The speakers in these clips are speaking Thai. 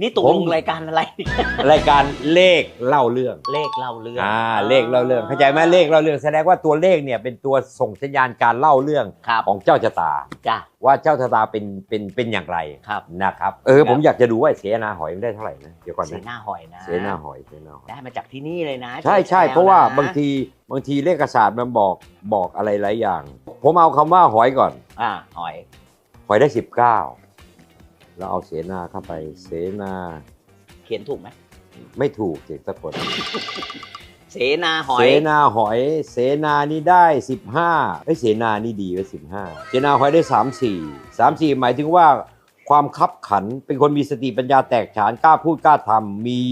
นี่ตกผลมงรายการอะไร รายการเลขเล่าเรื่อง เลขเล่าเรื่อง อ่า เลขเล่าเรื่องเข้าใจไหมเลขเล่าเรื่องแสดงว่าตัวเลขเนี่ยเป็นตัวส่งสัญญาณการเล่าเรื่องครับของเจ้าชะตาจ้ะว่าเจ้าชะตาเป็นเป็นเป็นอย่างไรครับนะครับเออผมอยากจะดูว่าเสนาหอยมันได้เท่าไหร่นะเดี๋ยวก่อนเสนะนาหอยนะเสนาหอยเสนาหอยได้มาจากที่นี่เลยนะ ใช่ใช่แนเพราะว่านะบางทีบางทีเลขศาสตร์มันบอกบอกอะไรหลายอย่าง ผมเอาคำว่าหอยก่อน อ่าหอย หอยได้สิบเก้า แล้วเอาเสนาเข้าไป เสนา เขียนถูกไหมไม่ถูกสิสะกดเสนาหอเสยนาหอย เสนานี่ได้สิบห้าไอ้ยเสนานี่ดีไว้สิบห้าเสนาหอยได้สามสี่สามสี่หมายถึงว่า ความคับขันเป็นคนมีสติปัญญาแตกฉานกล้าพูดกล้าทำมี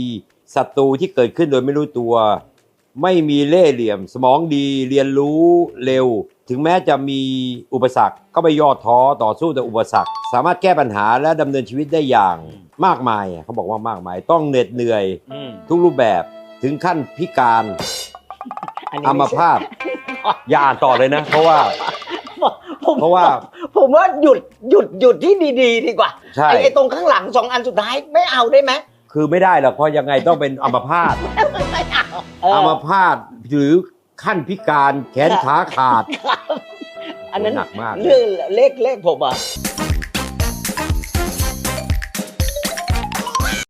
ศัตรูที่เกิดขึ้นโดยไม่รู้ตัว ไม่มีเล่ห์เหลี่ยม สมองดีเรียนรู้เร็ว ถึงแม้จะมีอุปสรรคก็ไม่ย่อท้อต่อสู้แต่ออุปสรรค สามารถแก้ปัญหาและดำเนินชีวิตได้อย่างมากมายอะเขาบอกว่ามากมาย ต้องเหน็ดเหนื่อยอืมทุกรูปแบบถึงขั้นพิการอันนี้อัมไใช่พาตอย่าอ่านต่อเลยนะ เพราะว่าผมเพราะว่า ผมว่าหยุดหยุดหยุดที่ดีๆ ดีกว่าใช่ ไอ้ไอ้ตรงข้างหลังสองอันสุดท้ายไม่เอาได้ไหมคือไม่ได้หรอกเพราะยังไงต้องเป็นอัมพาต ไม่เอาเอออัมพาตหรือ ขั้นพิการแขนขาขาด อันนั้นหนักมาก เรื่องเลขเลขผมอะ